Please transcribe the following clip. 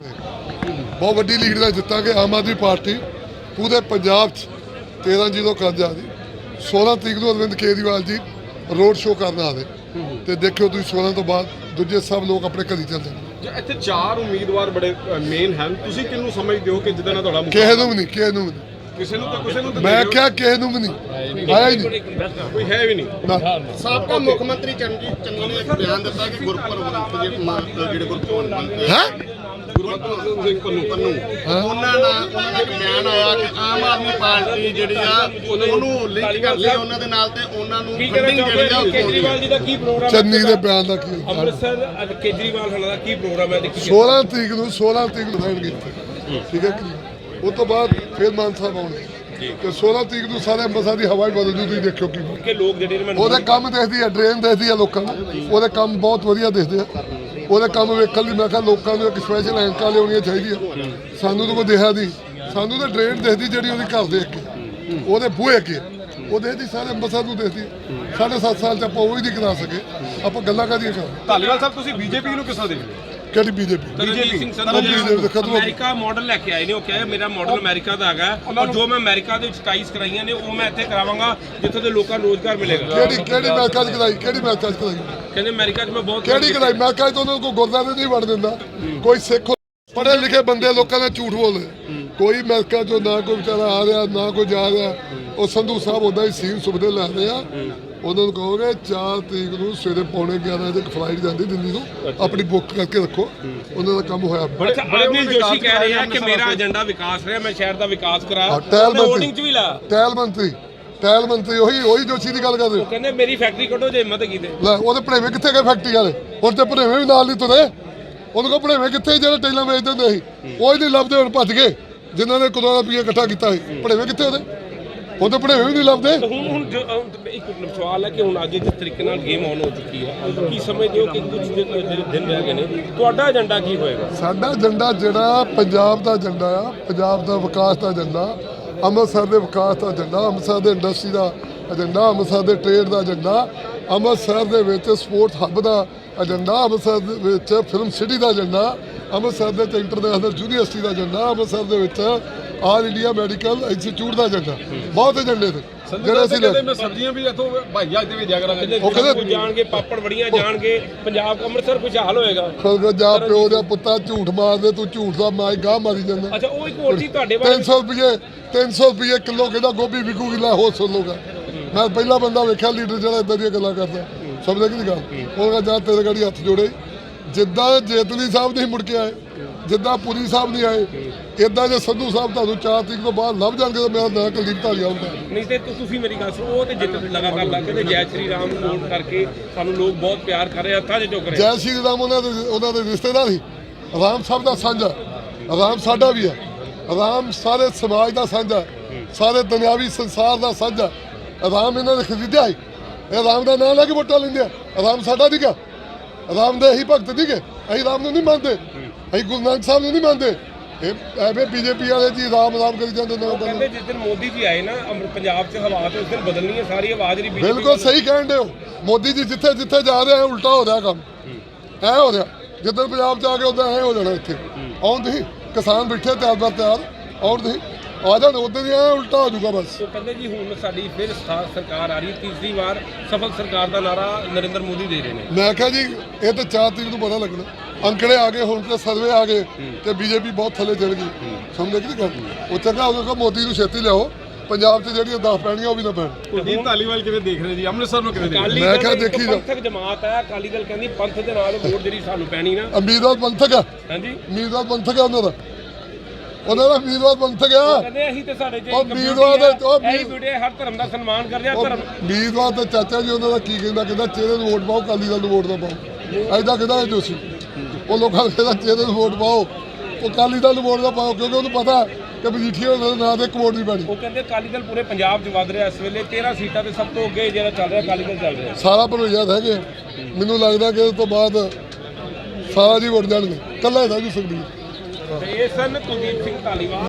ਬਹੁਤ ਵੱਡੀ ਲੀਡ ਨਾਲ ਜਿੱਤਾਂਗੇ ਆਮ ਆਦਮੀ ਪਾਰਟੀ ਪੂਰੇ ਪੰਜਾਬ 'ਚ 13 ਜ਼ੀਰੋ ਕਰ ਜਾਦੀ 16 ਤਰੀਕ ਨੂੰ ਅਰਵਿੰਦ ਕੇਜਰੀਵਾਲ ਜੀ ਰੋਡ ਸ਼ੋਅ ਕਰਨ ਆਵੇ ਤੇ ਦੇਖਿਓ ਤੁਸੀਂ 16 ਤੋਂ ਬਾਅਦ ਦੂਜੇ ਸਭ ਲੋਕ ਆਪਣੇ ਘਰੀ ਚੱਲ ਜਾਣਗੇ ਜੇ ਇੱਥੇ ਚਾਰ ਉਮੀਦਵਾਰ ਬੜੇ ਮੇਨ ਹਨ ਤੁਸੀਂ ਕਿਹਨੂੰ ਸਮਝਦੇ ਹੋ ਕਿ ਜਿਹਦੇ ਨਾਲ ਤੁਹਾਡਾ ਕਿਸੇ ਨੂੰ ਵੀ ਨਹੀਂ ਕਿਸੇ ਨੂੰ ਵੀ ਨਹੀਂ। ਕਿਸੇ ਨੂੰ ਤਾਂ ਕਿਸੇ ਨੂੰ ਤਾਂ ਮੈਂ ਦੇ। ਕਿਹਾ ਕਿਸੇ ਨੂੰ ਵੀ ਨਹੀਂ ਆਇਆ ਹੀ ਨਹੀਂ। ਕੋਈ ਹੈ ਵੀ ਨਹੀਂ। ਨਾ। ਸਾਬਕਾ ਮੁੱਖ ਮੰਤਰੀ ਚੰਨੀ ਨੇ ਇੱਕ ਬਿਆਨ ਦਿੱਤਾ ਕਿ ਗੁਰਪੁਰਬ ਤੇ ਜਿਹੜੇ ਗੁਰਪੁਰਬ ਆ ਹੈ? ਗੁਰਮਤਿ ਸਿੰਘ ਪੰਨੂ। ਪੰਨੂ ਉਹਨਾਂ ਦਾ ਉਹਨਾਂ ਦਾ ਇੱਕ ਬਿਆਨ ਆਇਆ ਕਿ ਆਮ ਆਦਮੀ ਪਾਰਟੀ ਜਿਹੜੀ ਆ ਉਹਨੂੰ ਲਿੰਕ ਕਰਦੀ ਆ ਉਹਨਾਂ ਦੇ ਨਾਲ ਤੇ ਉਹਨਾਂ ਨੂੰ ਕੀ ਕਹਿਣਾ ਫੰਡਿੰਗ ਜਿਹੜੀ ਆ ਉਹ ਚਾਹੁੰਦੇ ਪਾਉਂਦੀ ਕੇਜਰੀਵਾਲ ਆ ਜੀ ਦਾ ਕੀ ਪ੍ਰੋਗਰਾਮ ਚੰਨੀ ਦੇ ਬਿਆਨ ਦਾ ਕੀ ਅੰਮ੍ਰਿਤਸਰ ਅੱਜ ਕੇਜਰੀਵਾਲ ਹਣਾ ਦਾ ਕੀ ਪ੍ਰੋਗਰਾਮ ਹੈ? ਦੇਖੀ 16 ਤਰੀਕ ਨੂੰ 16 ਤਰੀਕ ਨੂੰ ਰਹਿਣਗੇ ਇੱਥੇ ਠੀਕ ਹੈ? ਉਹ ਤੋਂ ਬਾਅਦ ਫਿਰ ਮਾਨ ਸਾਹਿਬ ਆਉਣਗੇ। ਤੇ 16 ਤਰੀਕ ਨੂੰ ਸਾਰੇ ਅੰਮ੍ਰਿਤਸਰ ਦੀ ਹਵਾ ਹੀ ਬਦਲ ਜੂ ਤੁਸੀਂ ਦੇਖਿਓ ਕੀ ਕਿ ਲੋਕ ਜਿਹੜੇ ਉਹਦੇ ਕੰਮ ਦੇਖਦੀ ਆ ਡਰੇਨ ਦੇਖਦੀ ਆ ਲੋਕਾਂ ਨੂੰ। ਉਹਦੇ ਕੰਮ ਬਹੁਤ ਵਧੀਆ ਦੇਖਦੇ ਆ। ਉਹਦੇ ਕੰਮ ਵੇਖਣ ਲਈ ਮੈਂ ਕਿਹਾ ਲੋਕਾਂ ਨੂੰ ਇੱਕ ਸਪੈਸ਼ਲ ਐਂਕਾਂ ਲਿਆਉਣੀਆਂ ਚਾਹੀਦੀਆਂ। ਸਾਨੂੰ ਤਾਂ ਕੋਈ ਦੇਖਿਆ ਨਹੀਂ। ਸਾਨੂੰ ਤਾਂ ਡਰੇਨ ਦੇਖਦੀ ਜਿਹੜੀ ਉਹਦੇ ਘਰ ਦੇ ਅੱਗੇ ਉਹਦੇ ਬੂਹੇ ਅੱਗੇ। ਉਹ ਦੇਖਦੀ ਸਾਰੇ ਅੰਮ੍ਰਿਤਸਰ ਨੂੰ ਦੇਖਦੀ। ਸਾਢੇ ਸੱਤ ਸਾਲ ਚ ਆਪਾਂ ਉਹ ਹੀ ਨਹੀਂ ਕਰਾ ਸਕੇ। ਆਪਾਂ ਗੱਲਾਂ ਕਾਹਦੀਆਂ ਕਰ ਧਾਲੀਵਾਲ ਸਾਹਿਬ ਤੁਸੀਂ ਬੀਜੇਪੀ ਨੂੰ ਕਿਸ ਦੇਖਦੇ ਕਿਹੜੀ ਬੀਜੇਪੀ ਤਰਨਜੀਤ ਸਿੰਘ ਦੇ ਖਤਮ। ਅਮਰੀਕਾ ਮਾਡਲ ਲੈ ਕੇ ਆਏ ਨੇ ਉਹ ਕਿਹਾ ਮੇਰਾ ਮਾਡਲ ਅਮਰੀਕਾ ਦਾ ਹੈਗਾ। ਔਰ ਜੋ ਮੈਂ ਅਮਰੀਕਾ ਦੇ ਵਿੱਚ ਟਾਈਸ ਕਰਾਈਆਂ ਨੇ ਉਹ ਮੈਂ ਇੱਥੇ ਕਰਾਵਾਂਗਾ ਜਿੱਥੇ ਦੇ ਲੋਕਾਂ ਨੂੰ ਰੋਜ਼ਗਾਰ ਮਿਲੇਗਾ। ਕਿਹੜੀ ਕਿਹੜੀ ਮੈਚਾਂ ਚ ਕਰਾਈ? ਕਿਹੜੀ ਮੈਚਾਂ ਚ ਕਰਾਈ? ਕਹਿੰਦੇ ਅਮਰੀਕਾ 'ਚ ਮੈਂ ਬਹੁਤ ਕਿਹੜੀ ਕਰਾਈ? ਮੈਂ ਕਹਾਂ ਤਾਂ ਉਹਨਾਂ ਨੂੰ ਕੋਈ ਗੁਰਦਾਰੇ ਨਹੀਂ ਵੜ ਦਿੰਦਾ। ਕੋਈ ਸਿੱਖ ਪੜ੍ਹੇ ਲਿਖੇ ਬੰਦੇ ਲੋਕਾਂ ਦਾ ਝੂਠ ਬੋਲਦੇ। ਕੋਈ ਅਮਰੀਕਾ ਚੋਂ ਨਾ ਕੋਈ ਵਿਚਾਰਾ ਆ ਰਿਹਾ ਨਾ ਕੋਈ ਜਾ ਰਿਹਾ। ਉਹ ਸੰਧੂ ਸਾਹਿਬ ਉਹਦਾ ਹੀ ਸੀਨ ਸੁਭਦੇ ਲੈ ਰਹੇ ਆ। ਉਹਨਾਂ ਨੂੰ ਕਹੋਗੇ 4 ਤਰੀਕ ਨੂੰ ਸਵੇਰੇ ਪੌਣੇ 11 ਵਜੇ ਇੱਕ ਫਲਾਈਟ ਜਾਂਦੀ ਦਿੱਲੀ ਤੋਂ। ਆਪਣੀ ਬੁੱਕ ਕਰਕੇ ਰੱਖੋ। ਉਹਨਾਂ ਦਾ ਕੰਮ ਹੋਇਆ। ਅਰਵਿੰਦ ਜੋਸ਼ੀ ਕਹਿ ਰਹੇ ਆ ਕਿ ਮੇਰਾ ਏਜੰਡਾ ਵਿਕਾਸ ਰਿਹਾ ਮੈਂ ਸ਼ਹਿਰ ਦਾ ਵਿਕਾਸ ਕਰਾ ਮੰਤਰੀ। ਵੋਟਿੰਗ 'ਚ ਵੀ ਲਾ। ਟੈਲ ਮੰਤਰੀ। ਟੈਲ ਮੰਤਰੀ ਉਹੀ ਉਹੀ ਜੋਸ਼ੀ ਦੀ ਗੱਲ ਕਰ ਰਹੇ ਹੋ। ਕਹਿੰਦੇ ਮੇਰੀ ਫੈਕਟਰੀ ਕੱਢੋ ਜੇ ਹਿੰਮਤ ਕੀਤੇ ਲੈ ਉਹਦੇ ਭਣੇਵੇਂ ਕਿੱਥੇ ਗਏ ਫੈਕਟਰੀ ਵਾਲੇ? ਹੁਣ ਤੇ ਭਣੇਵੇਂ ਵੀ ਨਾਲ ਨਹੀਂ ਤੁਰੇ। ਉਹਨੂੰ ਕੋ ਭਣੇਵੇਂ ਕਿੱਥੇ ਸੀ ਜਿਹੜੇ ਟੈਲਾਂ ਵੇਚਦੇ ਹੁੰਦੇ ਸੀ? ਉਹ ਹੀ ਨਹੀਂ ਲੱਭਦੇ ਹੁਣ ਭੱਜ ਗਏ। ਜਿਨ੍ਹਾਂ ਨੇ ਕਰੋੜਾਂ ਰੁਪਏ ਇਕੱਠਾ ਕੀਤਾ ਸੀ। ਭਣੇਵੇਂ ਕਿੱਥੇ ਉਹਦੇ? ਹੁਣ ਤੇ ਭਣੇਵੇਂ ਵੀ ਨਹੀਂ ਲੱਭਦੇ। ਹੁਣ ਹੁਣ ਜੋ- ਅਹ ਇੱਕ ਸਵਾਲ ਹੈ ਕਿ ਹੁਣ ਅੱਜ ਜਿਸ ਤਰੀਕੇ ਨਾਲ ਗੇਮ ਆਨ ਹੋ ਚੁੱਕੀ ਹੈ ਕੀ ਸਮਝਦੇ ਹੋ ਕਿ ਕੁਝ ਦਿਨ ਜਿਹੜੇ ਦਿਨ ਰਹਿ ਗਏ ਨੇ? ਤੁਹਾਡਾ ਏਜੰਡਾ ਕੀ ਹੋਏਗਾ? ਸਾਡਾ ਏਜੰਡਾ ਜਿਹੜਾ ਪੰਜਾਬ ਦਾ ਏਜੰਡਾ ਆ ਪੰਜਾਬ ਦਾ ਵਿਕਾਸ ਦਾ ਏਜੰਡਾ ਅੰਮ੍ਰਿਤਸਰ ਦੇ ਵਿਕਾਸ ਦਾ ਏਜੰਡਾ ਅੰਮ੍ਰਿਤਸਰ ਦੇ ਇੰਡਸਟਰੀ ਦਾ ਏਜੰਡਾ ਅੰਮ੍ਰਿਤਸਰ ਦੇ ਟ੍ਰੇਡ ਦਾ ਏਜੰਡਾ ਅੰਮ੍ਰਿਤਸਰ ਦੇ ਵਿੱਚ ਸਪੋਰਟਸ ਹੱਬ ਦਾ ਏਜੰਡਾ ਅੰਮ੍ਰਿਤਸਰ ਦੇ ਵਿੱਚ ਫਿਲਮ ਸਿਟੀ ਦਾ ਏਜੰਡਾ ਅੰਮ੍ਰਿਤਸਰ ਦੇ ਵਿੱਚ ਇੰਟਰਨੈਸ਼ਨਲ ਯੂਨੀਵਰਸਿਟੀ ਦਾ ਏਜੰਡਾ ਅੰਮ੍ਰਿਤਸਰ ਦੇ ਵਿੱਚ ਆਲ ਇੰਡੀਆ ਮੈਡੀਕਲ ਇੰਸਟੀਚਿਊਟ ਦਾ ਏਜੰਡਾ। ਬਹੁਤ ਏਜੰਡੇ ਨੇ। ਜਿਹੜੇ ਅਸੀਂ ਕਹਿੰਦੇ ਮੈਂ ਸਬਜ਼ੀਆਂ ਵੀ ਇੱਥੋਂ ਭਾਈਆ ਤੇ ਭੇਜਿਆ ਕਰਾਂਗੇ। ਉਹ ਕਹਿੰਦੇ- ਜਾਣਗੇ ਪਾਪੜ ਵੜੀਆਂ ਜਾਣਗੇ ਪੰਜਾਬ ਅੰਮ੍ਰਿਤਸਰ ਖੁਸ਼ਹਾਲ ਹੋਏਗਾ। ਜਾ ਪਿਓ ਦਾ ਪੁੱਤਾ ਝੂਠ ਮਾਰਦੇ ਤੂੰ ਝੂਠ ਦਾ ਮਾਈ ਗਾਹ ਮਾਰੀ ਜਾਂਦਾ। ਅੱਛਾ ਉਹ ਇੱਕ ਹੋਰ ਚੀਜ਼ ਤੁਹਾਡੇ ਬਾਰੇ 300 ਰੁਪਏ 300 ਰੁਪਏ ਕਿਲੋ ਕਹਿੰਦਾ ਗੋਭੀ ਵਿਕੂਗੀ ਲੈ ਹੋਰ ਸੁਣ ਲੋਗਾ ਮੈਂ ਪਹਿਲਾ ਬੰਦਾ ਵੇਖਿਆ ਲੀਡਰ ਜਿਹੜਾ ਇਦਾਂ ਦੀਆਂ ਗੱਲਾਂ ਕਰਦਾ। ਸਮਝਦੇ ਕਿ ਗੱਲ? ਉਹ ਕਹਿੰਦਾ ਜਾ ਤੇਰੇ ਗਾੜੀ ਹੱਥ ਜੋੜੇ। ਜਿੱਦਾਂ ਜੇਤਲੀ ਸਾਹਿਬ ਨਹੀਂ ਮੁੜ ਕੇ ਆਏ ਜਿੱਦਾਂ ਪੁਰੀ ਸਾਹਿਬ ਨਹੀਂ ਆਏ ਇਦਾਂ ਜੇ ਸੰਧੂ ਸਾਹਿਬ ਤੁਹਾਨੂੰ ਚਾਰ ਤਰੀਕ ਤੋਂ ਬਾਅਦ ਲੱਭ ਜਾਣਗੇ ਤਾਂ ਮੇਰਾ ਨਾਂ ਕੁਲਦੀਪ ਢਾਲੀਆ ਹੁੰਦਾ ਨਹੀਂ ਤੇ ਤੁ- ਤੁਸੀਂ ਮੇਰੀ ਗੱਲ ਸੁਣੋ ਉਹ ਤੇ ਜਿੱਤ ਲਗਾਤਾਰ ਲਾ ਕਹਿੰਦੇ ਜੈ ਸ਼੍ਰੀ ਰਾਮ ਨੂੰ ਵੋਟ ਕਰਕੇ ਸਾਨੂੰ ਲੋਕ ਬਹੁਤ ਪਿਆਰ ਕਰ ਰਹੇ ਆ ਹੱਥਾਂ 'ਚ ਚੁੱਕ ਰਹੇ ਜੈ ਸ਼੍ਰੀ ਰਾਮ ਉਹਨਾਂ ਦੇ ਉਹਨਾਂ ਦੇ ਰਿਸ਼ਤੇਦਾਰ ਸੀ। ਰਾਮ ਸਾਹਿਬ ਦਾ ਸਾਂਝਾ ਰਾਮ ਸਾਡਾ ਵੀ ਹੈ ਰਾਮ ਸਾਰੇ ਸਮਾਜ ਦਾ ਸਾਂਝਾ ਸਾਰੇ ਦੁਨਿਆਵੀ ਸੰਸਾਰ ਦਾ ਸਾਂਝਾ ਰਾਮ ਇਹਨਾਂ ਨੇ ਖਰੀਦਿਆ ਹੈ ਇਹ ਰਾਮ ਦਾ ਨਾਮ ਲੈ ਕੇ ਵੋਟਾਂ ਲੈਂਦੇ ਆ ਰਾਮ ਸਾਡਾ ਨਹੀਂਗਾ ਰਾਮ ਦੇ ਹੀ ਭਗਤ ਨਹੀਂਗੇ ਅਸੀਂ ਰਾਮ ਨੂੰ ਨਹੀਂ ਮੰਨਦੇ। ਅਸੀਂ ਗੁਰੂ ਨਾਨਕ ਸਾਹਿਬ ਨੂੰ ਨਹੀਂ ਮੰਨਦੇ। ਇਹ ਐਵੇਂ ਬੀਜੇਪੀ ਵਾਲੇ ਜੀ ਰਾਮ ਰਾਮ ਕਰੀ ਜਾਂਦੇ ਨੇ। ਉਹ ਕਹਿੰਦੇ ਜਿਸ ਦਿਨ ਮੋਦੀ ਜੀ ਆਏ ਨਾ ਪੰਜਾਬ 'ਚ ਹਵਾ ਤੇ ਉਸ ਦਿਨ ਬਦਲਣੀ ਹੈ ਸਾਰੀ ਆਵਾਜ਼ ਨਹੀਂ BJP ਬਿਲਕੁਲ ਸਹੀ ਕਹਿਣ ਹੋ। ਮੋਦੀ ਜੀ ਜਿੱਥੇ ਜਿੱਥੇ ਜਾ ਰਹੇ ਆ ਉਲਟਾ ਹੋ ਰਿਹਾ ਕੰਮ। ਐ ਹੋ ਰਿਹਾ। ਜਿੱਦਾਂ ਪੰਜਾਬ ਚ ਆ ਕੇ ਉਦਾਂ ਐ ਹੋ ਜਾਣਾ ਇੱਥੇ। ਆਉਣ ਤੁਸੀਂ ਕਿਸਾਨ ਬੈਠੇ ਤਿਆਰ ਬਰ ਤਿਆਰ। ਆਉਣ ਤੁਸੀਂ ਆ ਜਾਣ ਉਦੋਂ ਹੀ ਐ ਉਲਟਾ ਹੋ ਜਾਊਗਾ ਬਸ। ਉਹ ਕਹਿੰਦੇ ਜੀ ਹੁਣ ਸਾਡੀ ਫਿਰ ਸਥਾ- ਸਰਕਾਰ ਆ ਰਹੀ ਹੈ ਤੀਸਰੀ ਵਾਰ ਸਫਲ ਸਰਕਾਰ ਦਾ ਨਾਰਾ ਨਰਿੰਦਰ ਮੋਦੀ ਦੇ ਰਹੇ ਨੇ। ਮੈਂ ਕਿਹਾ ਜੀ ਇਹ ਤਾਂ ਚਾਰ ਤਰੀਕ ਨੂੰ ਪਤਾ ਲੱਗਣਾ। ਅੰਕੜੇ ਆ ਗਏ ਹੁਣ ਤੇ ਸਰਵੇ ਆ ਗਏ ਤੇ ਬੀਜੇਪੀ ਬਹੁਤ ਥੱਲੇ ਚਲ ਗਈ। ਸਮਝਦੇ ਕਿ ਨਹੀਂ ਗੱਲ? ਉਹ ਚੰਗਾ ਉਹਨੂੰ ਕਹੋ ਮੋਦੀ ਨੂੰ ਛੇਤੀ ਲਿਆਓ। ਪੰਜਾਬ 'ਚ ਜਿਹੜੀਆਂ 10 ਪੈਣੀਆਂ ਉਹ ਵੀ ਨਾ ਪੈਣ। ਕੁਲਦੀਪ ਧਾਲੀਵਾਲ ਕਿਵੇਂ ਦੇਖ ਰਹੇ ਜੀ? ਅੰਮ੍ਰਿਤਸਰ ਨੂੰ ਕਿਵੇਂ ਦੇਖ ਰਹੇ? ਮੈਂ ਕਿਹਾ ਦੇਖੀ ਜਾ। ਪੰਥਕ ਜਮਾਤ ਹੈ। ਅਕਾਲੀ ਦਲ ਕਹਿੰਦੀ ਪੰਥ ਦੇ ਨਾਲ ਵੋਟ ਜਿਹੜੀ ਸਾਨੂੰ ਪੈਣੀ ਨਾ। ਉਮੀਦਵਾਰ ਪੰਥਕ ਆ ਹਾਂਜੀ। ਉਮੀਦਵਾਰ ਪੰਥਕ ਆ ਉਹਨਾਂ ਦਾ। ਉਹਨਾਂ ਦਾ ਉਮੀਦਵਾਰ ਪੰਥਕ ਆ ਕਹਿੰਦੇ ਅਸੀਂ ਤੇ ਸਾਡੇ ਚ ਉਹ ਹੈ, ਵੀਰ- ਹੈ, ਹਰ ਧਰਮ ਦਾ ਸਨਮਾਨ ਕਰਦੇ ਆ ਧਰਮ ਉਮੀਦਵਾਰ ਤੇ ਚਾਚਾ ਜੀ ਉਹਨਾਂ ਦਾ ਕੀ ਕਹਿੰਦਾ? ਕਹਿੰਦਾ ਚਿਹਰੇ ਨੂੰ ਵੋਟ ਪਾਓ ਕਾਲੀ ਦਲ ਨੂੰ ਵੋਟ ਨਾ ਪਾਓ। ਐਦਾਂ ਕਹਿੰਦਾ ਇਹ ਜੋਸ਼ੀ ਉਹ ਲੋਕਾਂ ਨੂੰ ਕਹਿੰਦਾ ਚਿਹਰੇ ਨੂੰ ਵੋਟ ਪਾਓ। ਉਹ ਕਾਲੀ ਦਲ ਨੂੰ ਵੋਟ ਨਾ ਪਾਓ ਕਿਉਂਕਿ ਉਹਨੂੰ ਪਤਾ ਕਿ ਮਜੀਠੀਆ ਉਹਨਾਂ ਦੇ ਨਾਂ ਤੇ ਇੱਕ ਵੋਟ ਨਹੀਂ ਪੈਣੀ। ਉਹ ਕਹਿੰਦੇ ਅਕਾਲੀ ਦਲ ਪੂਰੇ ਪੰਜਾਬ 'ਚ ਵੱਧ ਰਿਹਾ ਇਸ ਵੇਲੇ। 13 ਸੀਟਾਂ ਤੇ ਸਭ ਤੋਂ ਅੱਗੇ ਜਿਹੜਾ ਚੱਲ ਰਿਹਾ ਅਕਾਲੀ ਦਲ ਚੱਲ ਰਿਹਾ। ਸਾਰਾ ਭਰੋਜਾ ਹੈਗੇ। ਮੈਨੂੰ ਲੱਗਦਾ ਕਿ ਇਸ ਤੋਂ ਬਾਅਦ ਸਾਰਾ ਜੀ ਵੋਟ ਜਾਣਗੇ। ਕੱਲਾ ਇਹਦਾ ਵੀ ਸੁਖਬੀਰ ਤੇ ਇਹ ਸਨ ਕੁਲਦੀਪ ਸਿੰਘ ਧਾਲੀਵਾਲ।